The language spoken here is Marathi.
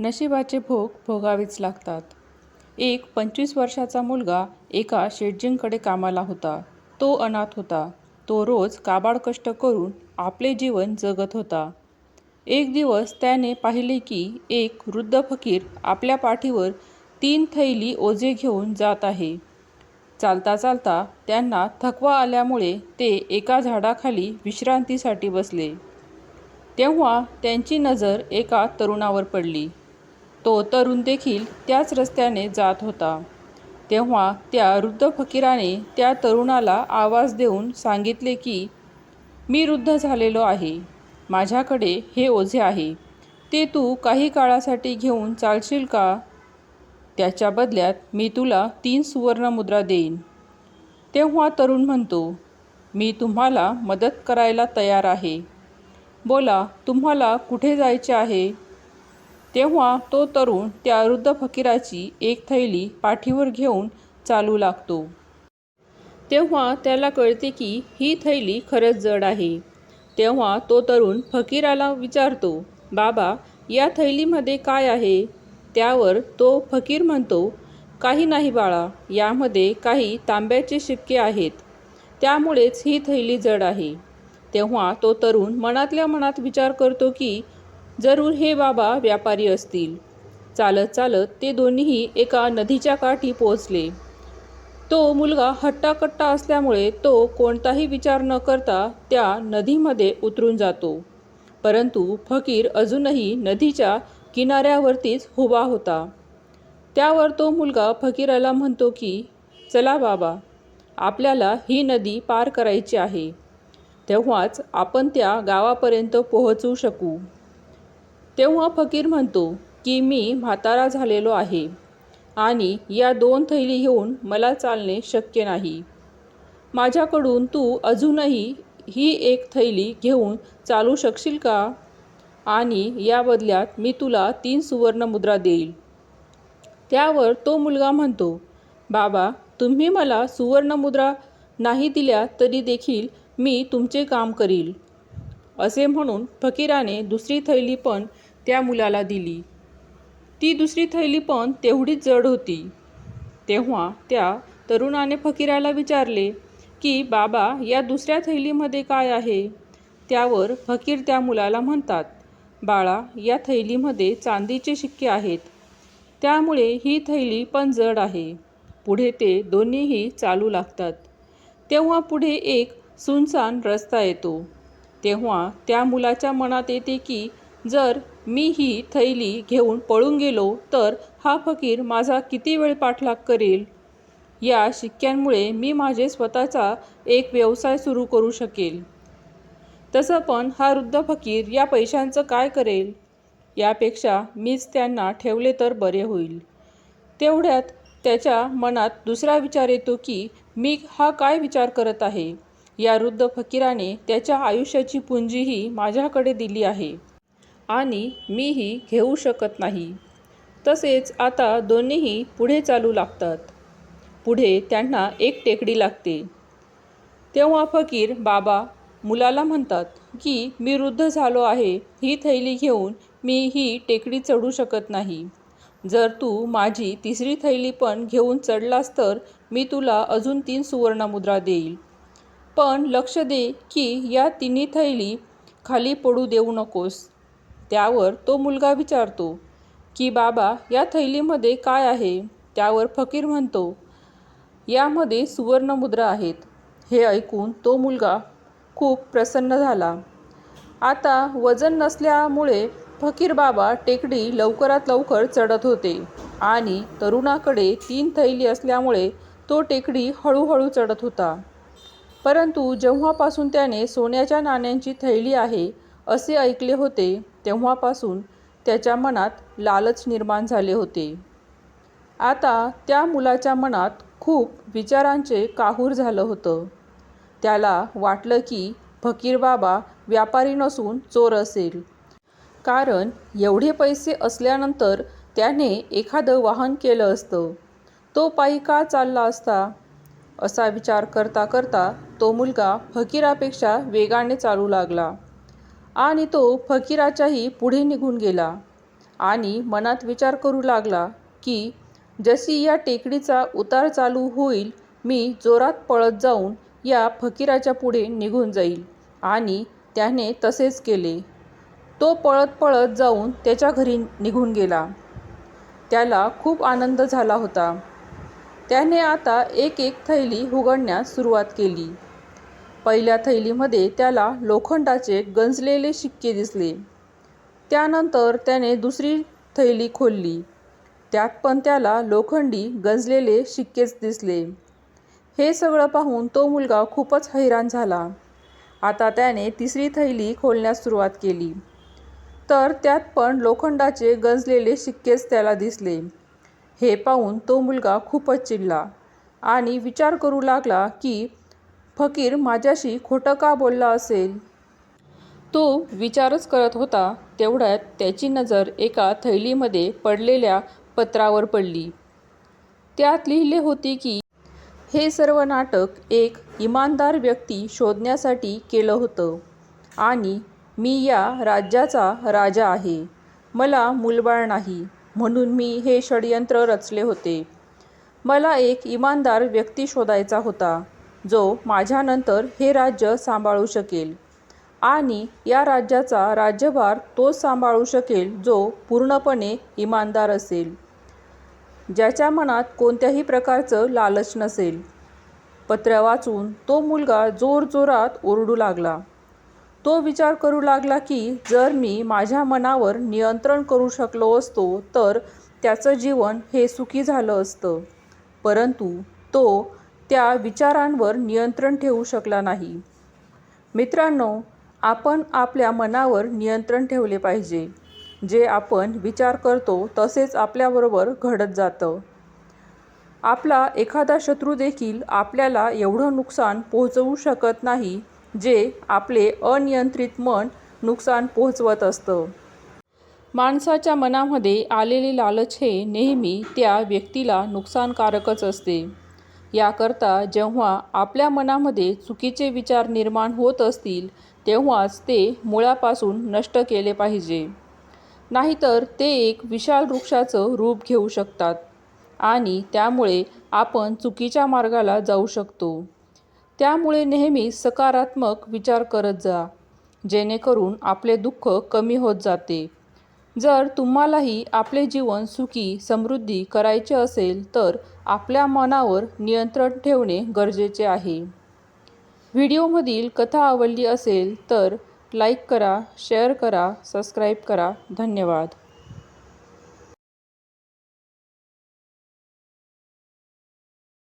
नशिबाचे भोग भोगावेच लागतात. एक पंचवीस वर्षाचा मुलगा एका शेटजींकडे कामाला होता. तो अनाथ होता. तो रोज काबाड कष्ट करून आपले जीवन जगत होता. एक दिवस त्याने पाहिले की एक वृद्ध फकीर आपल्या पाठीवर तीन थैली ओझे घेऊन जात आहे. चालता चालता त्यांना थकवा आल्यामुळे ते एका झाडाखाली विश्रांतीसाठी बसले. तेव्हा त्यांची नजर एका तरुणावर पडली. तो तरुण देखील त्याच रस्त्याने जात होता. तेव्हा त्या वृद्ध फकीराने त्या तरुणाला आवाज देऊन सांगितले की मी वृद्ध झालेलो आहे. माझ्याकडे हे ओझे आहे. ते तू काही काळासाठी घेऊन चालशील का? त्याच्या बदल्यात मी तुला तीन सुवर्णमुद्रा देईन. तेव्हा तरुण म्हणतो मी तुम्हाला मदत करायला तयार आहे. बोला तुम्हाला कुठे जायचे आहे? तेव्हा तो तरुण त्या वृद्ध फकीराची एक थैली पाठीवर घेऊन चालू लागतो. तेव्हा त्याला कळते की ही थैली खरंच जड आहे. तेव्हा तो तरुण फकीराला विचारतो बाबा या थैलीमध्ये काय आहे? त्यावर तो फकीर म्हणतो काही नाही बाळा यामध्ये काही तांब्याचे शिक्के आहेत. त्यामुळेच ही थैली जड आहे. तेव्हा तो तरुण मनातल्या मनात विचार करतो की जरूर हे बाबा व्यापारी असतील. चालत चालत ते दोन्हीही एका नदीच्या काठी पोहोचले. तो मुलगा हट्टाकट्टा असल्यामुळे तो कोणताही विचार न करता त्या नदीमध्ये उतरून जातो. परंतु फकीर अजूनही नदीच्या किनाऱ्यावरतीच उभा होता. त्यावर तो मुलगा फकीराला म्हणतो की चला बाबा आपल्याला ही नदी पार करायची आहे. तेव्हाच आपण त्या गावापर्यंत पोहोचू शकू. तेव्हा फकीर म्हणतो की मी म्हातारा झालेलो आहे आणि या दोन थैली घेऊन मला चालणे शक्य नाही. माझ्याकडून तू अजूनही ही एक थैली घेऊन चालू शकशील का? आणि या बदल्यात मी तुला तीन सुवर्णमुद्रा देईल. त्यावर तो मुलगा म्हणतो बाबा तुम्ही मला सुवर्णमुद्रा नाही दिल्या तरी देखील मी तुमचे काम करील. असे म्हणून फकीराने दुसरी थैली पण त्या मुलाला दिली. ती दुसरी थैली पण तेवढीच जड होती. तेव्हा त्या तरुणाने फकीराला विचारले की बाबा या दुसऱ्या थैलीमध्ये काय आहे? त्यावर फकीर त्या मुलाला म्हणतात बाळा या थैलीमध्ये चांदीचे शिक्के आहेत. त्यामुळे ही थैली पण जड आहे. पुढे ते दोन्हीही चालू लागतात. तेव्हा पुढे एक सुनसान रस्ता येतो. तेव्हा त्या मुलाच्या मनात येते की जर मी ही थैली घेऊन पळून गेलो तर हा फकीर माझा किती वेळ पाठलाग करेल? या शिक्क्यांमुळे मी माझे स्वतःचा एक व्यवसाय सुरू करू शकेल. तसं पण हा वृद्ध फकीर या पैशांचं काय करेल? यापेक्षा मीच त्यांना ठेवले तर बरे होईल. तेवढ्यात त्याच्या मनात दुसरा विचार येतो की मी हा काय विचार करत आहे? या वृद्ध फकीराने त्याच्या आयुष्याची पुंजीही माझ्याकडे दिली आहे. आणि मीही घेऊ शकत नाही. तसेच आता दोन्हीही पुढे चालू लागतात. पुढे त्यांना एक टेकडी लागते. तेव्हा फकीर बाबा मुलाला म्हणतात की मी वृद्ध झालो आहे. ही थैली घेऊन मी ही टेकडी चढू शकत नाही. जर तू माझी तिसरी थैली पण घेऊन चढलास तर मी तुला अजून तीन सुवर्णमुद्रा देईल. पण लक्ष दे की या तिन्ही थैली खाली पडू देऊ नकोस. त्यावर तो मुलगा विचारतो की बाबा या थैलीमध्ये काय आहे? त्यावर फकीर म्हणतो यामध्ये सुवर्णमुद्रा आहेत. हे ऐकून तो मुलगा खूप प्रसन्न झाला. आता वजन नसल्यामुळे फकीर बाबा टेकडी लवकरात लवकर चढत होते आणि तरुणाकडे तीन थैली असल्यामुळे तो टेकडी हळूहळू चढत होता. परंतु जेव्हापासून त्याने सोन्याच्या नाण्यांची थैली आहे असे ऐकले होते तेव्हापासून त्याच्या मनात लालच निर्माण झाले होते. आता त्या मुलाच्या मनात खूप विचारांचे काहूर झालं होतं. त्याला वाटलं की फकीर बाबा व्यापारी नसून चोर असेल. कारण एवढे पैसे असल्यानंतर त्याने एखादं वाहन केलं असतं. तो पायी का चालला असता? असा विचार करता करता तो मुलगा फकीरापेक्षा वेगाने चालू लागला. आणि तो फकीराच्याही पुढे निघून गेला. आणि मनात विचार करू लागला की जशी या टेकडीचा उतार चालू होईल मी जोरात पळत जाऊन या फकीराच्या पुढे निघून जाईल. आणि त्याने तसेच केले. तो पळत पळत जाऊन त्याच्या घरी निघून गेला. त्याला खूप आनंद झाला होता. त्याने आता एक एक थैली उघडण्यास सुरुवात केली. पहिल्या थैलीमध्ये त्याला लोखंडाचे गंजलेले शिक्के दिसले. त्यानंतर त्याने दुसरी थैली खोलली. त्यात पण त्याला लोखंडी गंजलेले शिक्केच दिसले. हे सगळं पाहून तो मुलगा खूपच हैराण झाला. आता त्याने तिसरी थैली खोलण्यास सुरुवात केली. तर त्यात पण लोखंडाचे गंजलेले शिक्केच त्याला दिसले. हे पाहून तो मुलगा खूपच चिडला आणि विचार करू लागला की फकीर माझ्याशी खोटं का बोलला असेल? तो विचारच करत होता तेवढ्यात त्याची नजर एका थैलीमध्ये पडलेल्या पत्रावर पडली. त्यात लिहिले होते की हे सर्व नाटक एक इमानदार व्यक्ती शोधण्यासाठी केलं होतं आणि मी या राज्याचा राजा आहे मला मुलबाळ नाही म्हणून मी हे षडयंत्र रचले होते. मला एक इमानदार व्यक्ती शोधायचा होता. जो माझ्यानंतर हे राज्य सांभाळू शकेल. आणि या राज्याचा राज्यभार तोच सांभाळू शकेल जो पूर्णपणे इमानदार असेल. ज्याच्या मनात कोणत्याही प्रकारचं लालच नसेल. पत्र वाचून तो मुलगा जोरजोरात ओरडू लागला. तो विचार करू लागला की जर मी माझ्या मनावर नियंत्रण करू शकलो असतो तर त्याचं जीवन हे सुखी झालं असतं. परंतु तो त्या विचारांवर नियंत्रण ठेवू शकला नाही. मित्रांनो आपण आपल्या मनावर नियंत्रण ठेवले पाहिजे. जे आपण विचार करतो तसेच आपल्याबरोबर घडत जातं. आपला एखादा शत्रू देखील आपल्याला एवढं नुकसान पोहोचवू शकत नाही जे आपले अनियंत्रित मन नुकसान पोहोचवत असतं. माणसाच्या मनामध्ये आलेले लालच हे नेहमी त्या व्यक्तीला नुकसानकारकच असते. याकरता जेव्हा आपल्या मनामध्ये चुकीचे विचार निर्माण होत असतील तेव्हाच ते मुळापासून नष्ट केले पाहिजे. नाहीतर ते एक विशाल वृक्षाचं रूप घेऊ शकतात आणि त्यामुळे आपण चुकीच्या मार्गाला जाऊ शकतो. त्यामुळे नेहमी सकारात्मक विचार करत जा जेणेकरून आपले दुःख कमी होत जाते. जर तुम्हालाही आपले जीवन सुखी समृद्धी करायचे असेल तर आपल्या मनावर नियंत्रण ठेवणे गरजेचे आहे. व्हिडिओमधील कथा आवडली असेल तर लाईक करा शेअर करा सबस्क्राईब करा. धन्यवाद.